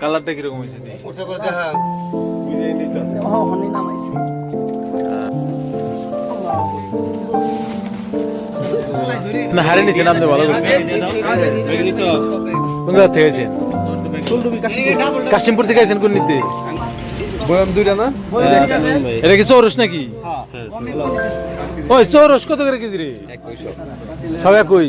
কালারটা কীরকম হয়েছে? ওটা করে দেখা। ও হনি নামাইছে না হারে নিছেন আপনি ভালো করছেন। কোন জায়গা থেকে আছেন কাশিমপুর থেকে আছেন কোন নিতে বয়াম দুইটা না? এটা কি চৌরস নাকি? ওই চৌরস কত করে কেজি রে? সব। একই?